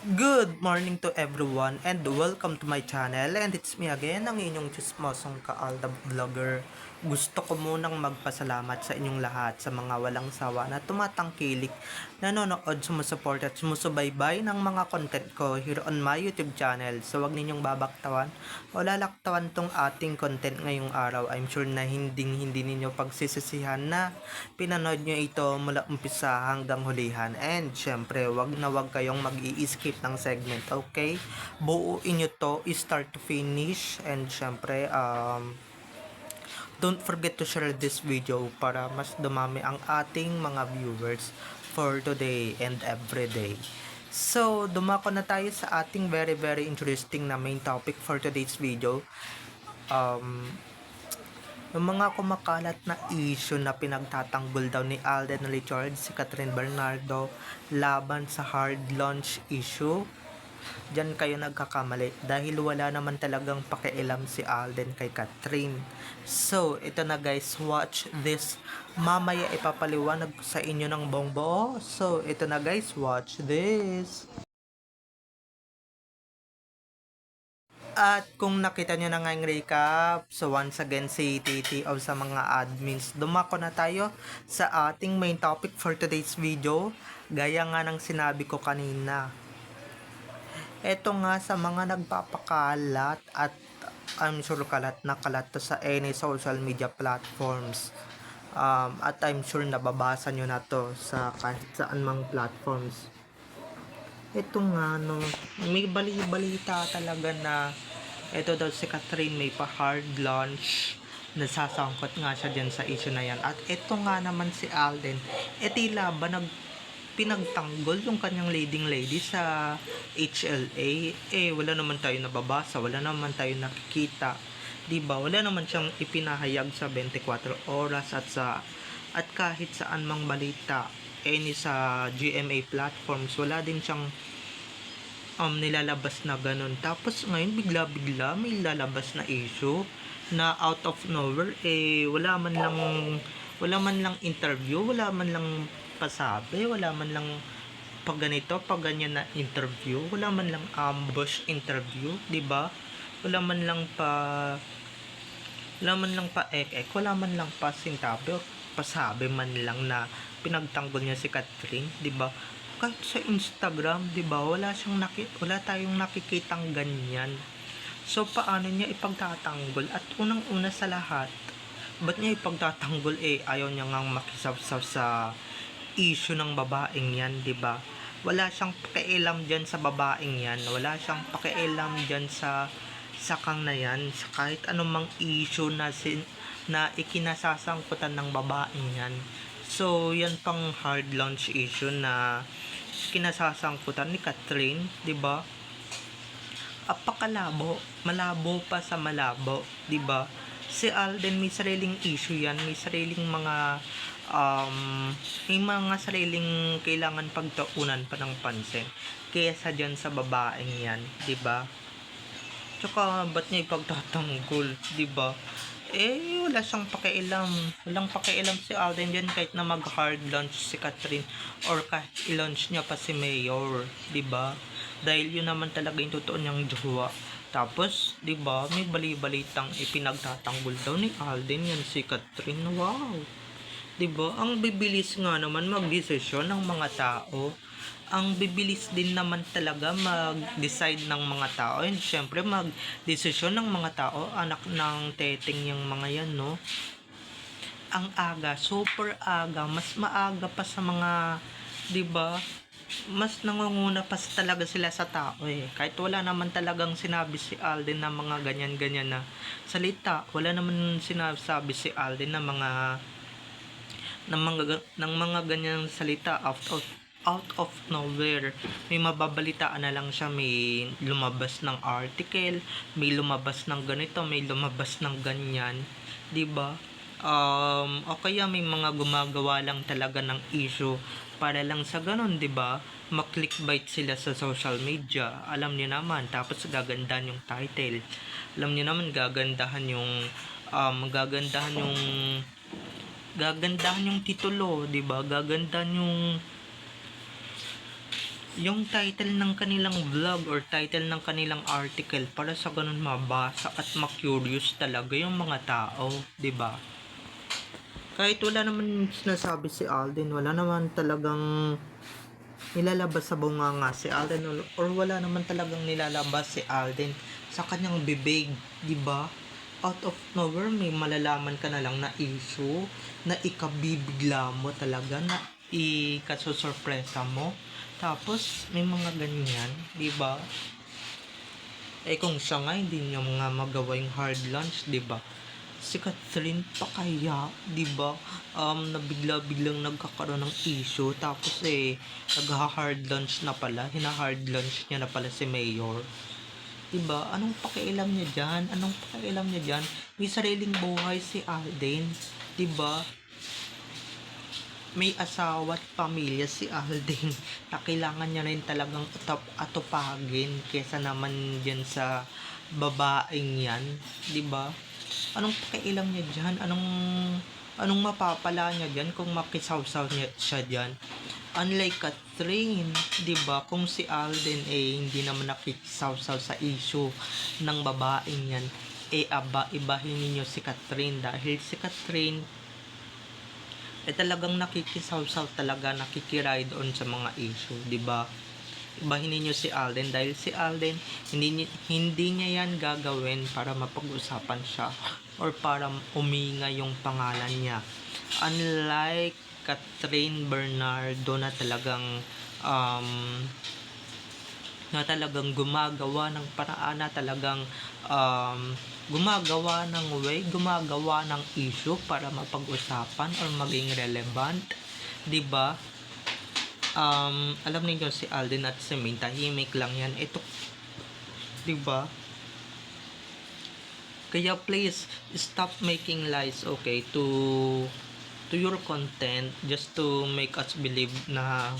Good morning to everyone and welcome to my channel and it's me again, ang inyong chismosong kaalda vlogger. Gusto ko munang magpasalamat sa inyong lahat sa mga walang sawa na tumatangkilik, nanonood, sumusuport at sumusubaybay ng mga content ko here on my YouTube channel. So wag ninyong babaktawan o lalaktawan tong ating content ngayong araw. I'm sure na hindi hindi ninyo pagsisisihan na pinanood nyo ito mula umpisa hanggang hulihan. And syempre, wag na wag kayong mag skip ng segment, okay? Buuin nyo to, start to finish. And syempre, um, don't forget to share this video para mas dumami ang ating mga viewers for today and every day. So, dumako na tayo sa ating very very interesting na main topic for today's video. Um, yung mga kumakalat na issue na pinagtatanggol daw ni Alden Richards, si Catherine Bernardo laban sa hard launch issue. Diyan kayo nagkakamali dahil wala naman talagang pakialam si Alden kay Catherine. So, ito na guys, watch this. Mamaya ipapaliwanag sa inyo ng buong buo. So, ito na guys, watch this. At kung nakita nyo na nga yung recap, so once again si Titi o sa mga admins, dumako na tayo sa ating main topic for today's video. Gaya nga ng sinabi ko kanina. Ito nga sa mga nagpapakalat at I'm sure kalat na kalat to sa any social media platforms. Um, at I'm sure nababasa nyo na to sa kahit saan mang platforms. Ito nga no, may bali-balita talaga na ito daw si Catherine may pa hard launch. Nasasangkot nga siya dyan sa issue na yan. At ito nga naman si Alden. E tila pinagtanggol yung kanyang leading lady sa HLA eh wala naman tayo nababasa wala naman tayo nakikita 'di ba? Wala naman siyang ipinahayag sa 24 oras at sa at kahit saan mang balita any sa GMA platforms wala din siyang um, nilalabas na ganun. Tapos ngayon bigla-bigla may lalabas na issue na out of nowhere eh wala man lang wala man lang interview wala man lang pasabi wala man lang pag ganito pag ganyan na interview wala man lang ambush interview 'di ba wala man lang pa wala man lang pa ek-ek wala man lang pa sintabi pasabi man lang na pinagtanggol niya si Catherine, 'di ba? Kahit sa Instagram, 'di ba? Wala siyang naki wala tayong nakikitang ganyan. So paano niya ipagtatanggol? At unang-una sa lahat, ba't niya ipagtatanggol eh ayaw niya ngang makisawsaw sa issue ng babaeng yan, 'di ba? Wala siyang pakialam diyan sa babaeng yan. Wala siyang pakialam diyan sa sakang na yan, sa kahit anumang issue na sin, na ikinasasangkutan ng babaeng yan. So, yan pang hard launch issue na kinasasangkutan ni Catherine, 'di ba? Apakalabo, malabo pa sa malabo, 'di ba? Si Alden may sariling issue 'yan, may sariling mga um, may mga sariling kailangan pagtuunan pa ng pansin kaysa dyan sa babaeng yan, 'di ba? Tsaka ba't niya ipagtatanggol, 'di ba? eh wala siyang pakialam. Walang pakialam si Alden dyan kahit na mag hard launch si Catherine or kahit i-launch niya pa si Mayor di ba? Dahil yun naman talaga yung totoo niyang jowa. Tapos di ba may bali-balitang ipinagtatanggol daw ni Alden yan si Catherine. Wow di ba ang bibilis nga naman magdesisyon ng mga tao. Ang bibilis din naman talaga mag-decide ng mga tao. And syempre mag-desisyon ng mga tao anak ng teteng yung mga yan no? Ang aga super aga. Mas maaga pa sa mga 'di ba mas nangunguna pa talaga sila sa tao eh. Kahit wala naman talagang sinabi si Alden na mga ganyan-ganyan na salita wala naman sinasabi si Alden na mga ng mga ng mga ganyang salita out of out of nowhere. May mababalitaan na lang siya may lumabas ng article may lumabas ng ganito may lumabas ng ganyan 'di ba? Um o kaya may mga gumagawa lang talaga ng issue para lang sa ganun 'di ba? Maklickbait sila sa social media. Alam niyo naman tapos gagandahan yung title. Alam niyo naman gagandahan yung um gagandahan yung gagandahan yung titulo 'di ba gagandahan yung yung title ng kanilang vlog or title ng kanilang article para sa ganun mabasa at ma-curious talaga yung mga tao, 'di ba? Kahit wala naman sinasabi si Alden, wala naman talagang nilalabas sa bunganga si Alden or, or wala naman talagang nilalabas si Alden sa kanyang bibig, 'di ba? Out of nowhere may malalaman ka na lang na issue na ikabibigla mo talaga na ikasusurpresa mo. Tapos may mga ganyan, 'di ba? Eh kung siya nga hindi niya mga magawa yung hard lunch, 'di ba? Si Catherine pa kaya, 'di ba? Um nabigla-biglang nagkakaroon ng issue tapos eh nagha-hard lunch na pala, hina-hard lunch niya na pala si Mayor. 'Di ba? Anong pakialam niya diyan? Anong pakialam niya diyan? May sariling buhay si Alden, 'di ba? May asawa at pamilya si Alden na kailangan niya rin talagang atop atupagin kesa naman diyan sa babaeng yan, 'di ba? Anong pakialam niya diyan? Anong anong mapapala niya diyan kung makisawsaw niya siya diyan? Unlike Catherine, 'di ba? Kung si Alden eh hindi naman nakikisawsaw sa issue ng babaeng yan, eh aba ibahin niyo si Catherine dahil si Catherine eh talagang nakikisawsaw talaga nakikiride on sa mga issue, 'di ba? Ibahin niyo si Alden dahil si Alden hindi hindi niya yan gagawin para mapag-usapan siya or para uminga yung pangalan niya. Unlike Catherine Bernardo na talagang um, na talagang gumagawa ng paraan na talagang um, gumagawa ng way, gumagawa ng issue para mapag-usapan or maging relevant, 'di ba? Um, alam niyo si Alden at si Min, tahimik lang yan. Ito, 'di ba? Kaya please stop making lies, okay, to to your content just to make us believe na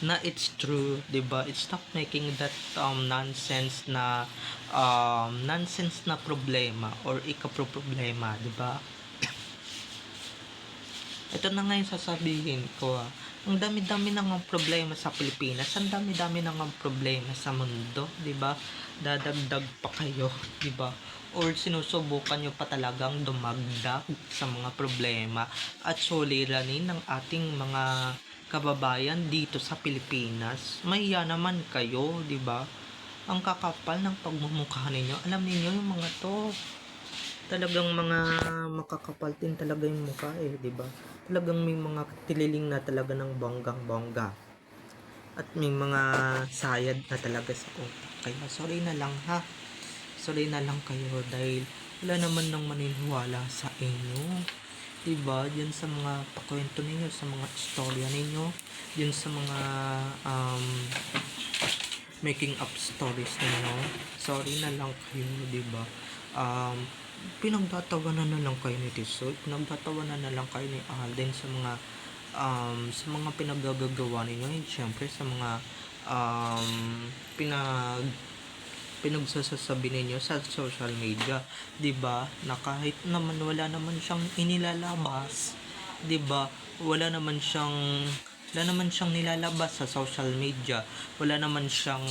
na it's true, 'di ba? Stop making that um nonsense na um nonsense na problema or ika-problema, 'di ba? Ito na nga yung sasabihin ko ah. Ang dami-dami na ng problema sa Pilipinas. Ang dami-dami na ng problema sa mundo, 'di ba? Dadagdag pa kayo, 'di ba? Or sinusubukan nyo pa talagang dumagdag sa mga problema at suliranin ng ating mga kababayan dito sa Pilipinas. Mahiya naman kayo, 'di ba? Ang kakapal ng pagmumukha ninyo. Alam niyo yung mga to, talagang mga makakapal din talaga yung mukha eh, 'di ba? Talagang may mga tililing na talaga ng bonggang-bongga. At may mga sayad na talaga sa utak. Kaya sorry na lang ha. Sorry na lang kayo dahil wala naman nang maniniwala sa inyo. 'Di ba? Diyan sa mga pakwento ninyo, sa mga istorya ninyo, diyan sa mga um, making up stories ninyo. Sorry na lang kayo, 'di ba? Um, pinagtatawanan na lang kayo ni Tisoy, pinagtatawanan na lang kayo ni Alden sa mga um, sa mga pinaggagawa ninyo and syempre sa mga um, pinag pinagsasasabi ninyo sa social media, 'di ba? Na kahit naman wala naman siyang inilalabas, 'di ba? Wala naman siyang wala naman siyang nilalabas sa social media. Wala naman siyang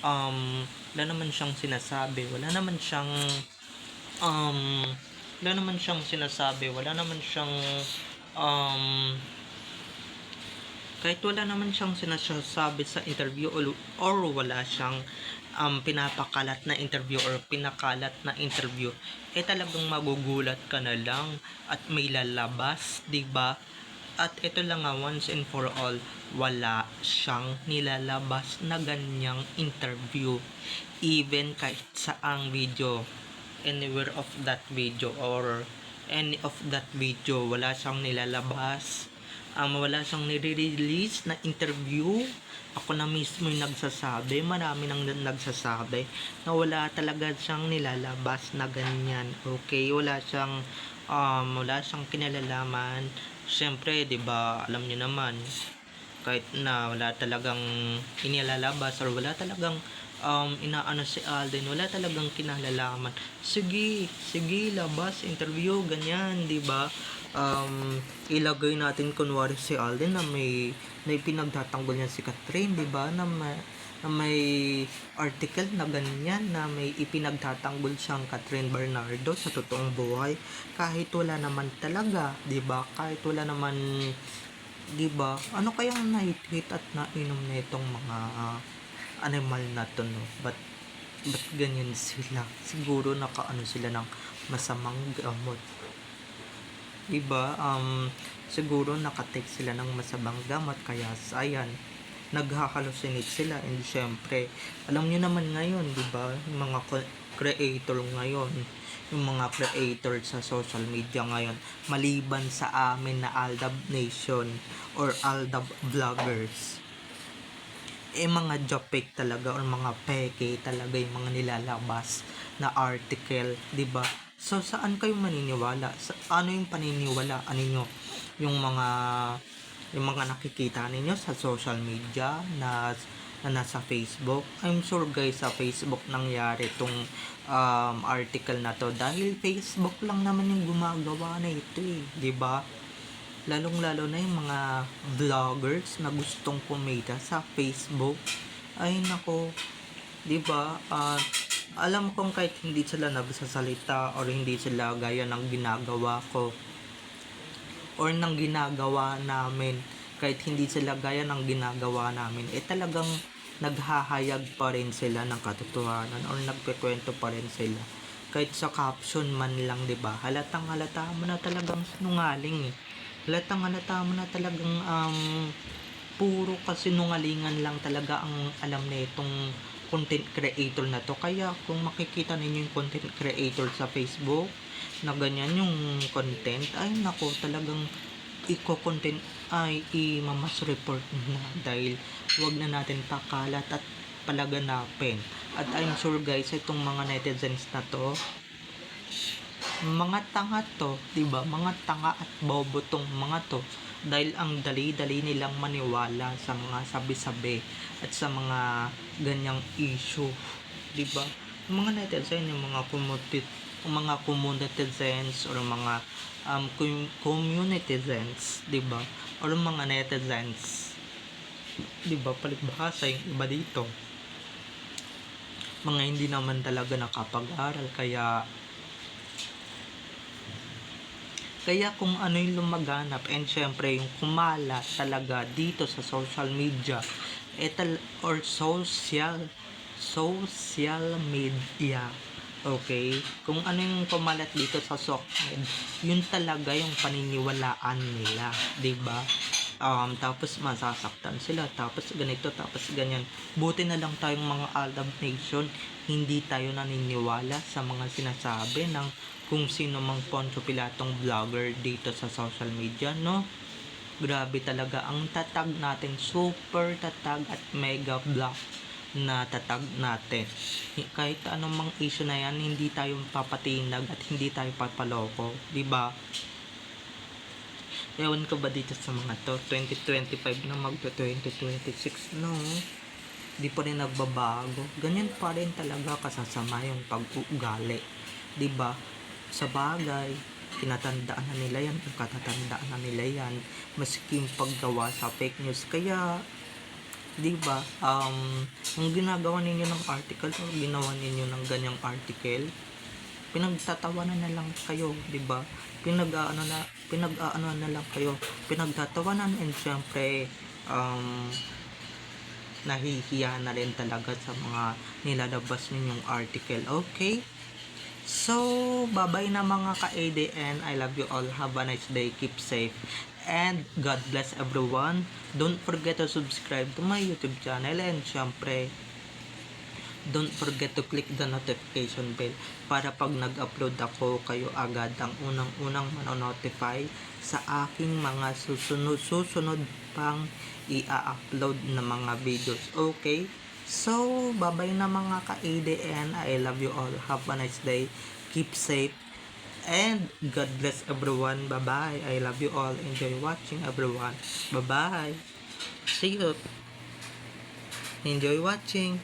um wala naman siyang sinasabi, wala naman siyang um wala naman siyang sinasabi, wala naman siyang um kahit wala naman siyang sinasabi sa interview or, or wala siyang um, pinapakalat na interview or pinakalat na interview, eh talagang magugulat ka na lang at may lalabas, ba? At ito lang nga once and for all, wala siyang nilalabas na ganyang interview. Even kahit saang video, anywhere of that video or any of that video, wala siyang nilalabas um, wala siyang nire-release na interview. Ako na mismo yung nagsasabi, marami nang nagsasabi na wala talaga siyang nilalabas na ganyan. Okay, wala siyang um, wala siyang kinalalaman. Siyempre, 'di ba, alam niyo naman kahit na wala talagang inilalabas or wala talagang um, inaano si Alden, wala talagang kinalalaman. Sige, sige, labas, interview, ganyan, di ba? um, ilagay natin kunwari si Alden na may na pinagtatanggol niya si Catherine, di ba? Na may, na may article na ganyan na may ipinagtatanggol siyang Catherine Bernardo sa totoong buhay kahit wala naman talaga, 'di ba? Kahit wala naman 'di ba? Ano kayang nahit at nainom na itong mga ah, animal na to no? But ba't ganyan sila? Siguro nakaano sila ng masamang gamot. 'Di ba? Um siguro nakatake sila ng masamang gamot kaya ayan naghahalusinate sila and syempre alam niyo naman ngayon 'di ba mga creator ngayon yung mga creator sa social media ngayon maliban sa amin na Aldab Nation or Aldab Vloggers eh mga jopek talaga or mga peke talaga yung mga nilalabas na article, 'di ba? So saan kayo maniniwala? Sa ano yung paniniwala ano nyo? Yung mga yung mga nakikita ninyo sa social media na na nasa Facebook. I'm sure guys sa Facebook nangyari tong um, article na to dahil Facebook lang naman yung gumagawa na ito eh, 'di ba? Lalong-lalo na yung mga vloggers na gustong kumita sa Facebook. Ay nako, 'di ba? At alam kong kahit hindi sila nagsasalita or hindi sila gaya ng ginagawa ko or ng ginagawa namin kahit hindi sila gaya ng ginagawa namin eh talagang naghahayag pa rin sila ng katotohanan or nagkikwento pa rin sila kahit sa caption man lang 'di ba halatang halata mo na talagang sinungaling eh halatang halata mo na talagang um, puro kasinungalingan lang talaga ang alam na itong content creator na to. Kaya kung makikita ninyo yung content creator sa Facebook na ganyan yung content, ay nako talagang iko-content ay i-mamas report na dahil wag na natin pakalat at palaganapin. At I'm sure guys, itong mga netizens na to, mga tanga to, 'di ba? Mga tanga at bobo tong mga to dahil ang dali-dali nilang maniwala sa mga sabi-sabi at sa mga ganyang issue, 'di ba? Mga netizen, yung mga community mga communitizens or mga um, com- communitizens, 'di ba? Or mga netizens. 'Di ba? Palibhasa yung iba dito. Mga hindi naman talaga nakapag-aral kaya Kaya kung ano yung lumaganap and syempre yung kumala talaga dito sa social media etal or social social media okay? Kung ano yung kumalat dito sa social yun talaga yung paniniwalaan nila ba? Um, tapos masasaktan sila tapos ganito tapos ganyan. Buti na lang tayong mga Aldab Nation hindi tayo naniniwala sa mga sinasabi ng kung sino mang Poncho Pilatong vlogger dito sa social media no grabe talaga ang tatag natin super tatag at mega vlog na tatag natin kahit anong mang issue na yan hindi tayo papatinag at hindi tayo papaloko di ba Ewan ko ba dito sa mga to, 2025 na magto 2026, no? Di pa rin nagbabago. Ganyan pa rin talaga kasasama yung pag-uugali. Di ba? Sa bagay, tinatandaan na nila yan, kung katatandaan na nila yan, maski yung paggawa sa fake news. Kaya, di ba, um, ang ginagawa ninyo ng article, o ginawa ninyo ng ganyang article, pinagtatawanan na lang kayo, 'di ba? Pinag-aano na pinag-aano na lang kayo, pinagtatawanan and syempre um nahihiya na rin talaga sa mga nilalabas ninyong article. Okay? So, bye-bye na mga ka-ADN. I love you all. Have a nice day. Keep safe. And God bless everyone. Don't forget to subscribe to my YouTube channel. And syempre, don't forget to click the notification bell para pag nag-upload ako kayo agad ang unang-unang manonotify sa aking mga susunod susunod pang i-upload na mga videos okay so babay na mga ka-ADN I love you all. Have a nice day. Keep safe. And God bless everyone. Bye bye I love you all. Enjoy watching everyone. Bye bye see you. Enjoy watching